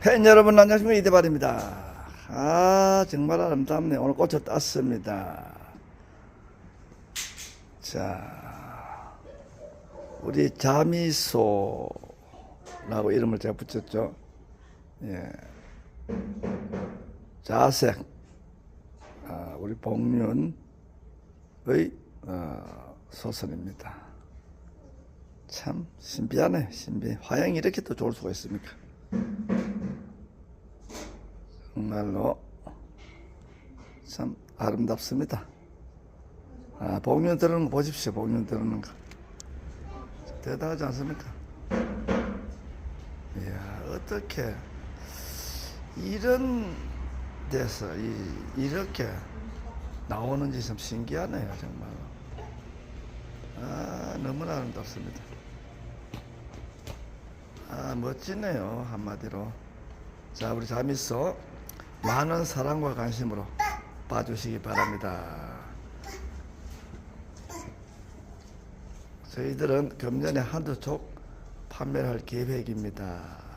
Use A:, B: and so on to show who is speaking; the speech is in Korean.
A: 팬 여러분 안녕하십니까 이대발입니다. 아 정말 아름답네 오늘 꽃을 땄습니다. 자 우리 자미소라고 이름을 제가 붙였죠. 예. 자색 아, 우리 복륜의 어, 소설입니다. 참 신비하네 신비. 화양이 이렇게 또 좋을 수가 있습니까? 정말로 참 아름답습니다. 아, 복면 들어는 거 보십시오. 복면 들어는 거. 대단하지 않습니까? 이야, 어떻게 이런 데서 이, 이렇게 나오는지 참 신기하네요, 정말로. 아, 너무나 아름답습니다. 아, 멋지네요, 한마디로. 자, 우리 자미소 많은 사랑과 관심으로 봐주시기 바랍니다. 저희들은 금년에 한두 촉 판매를 할 계획입니다.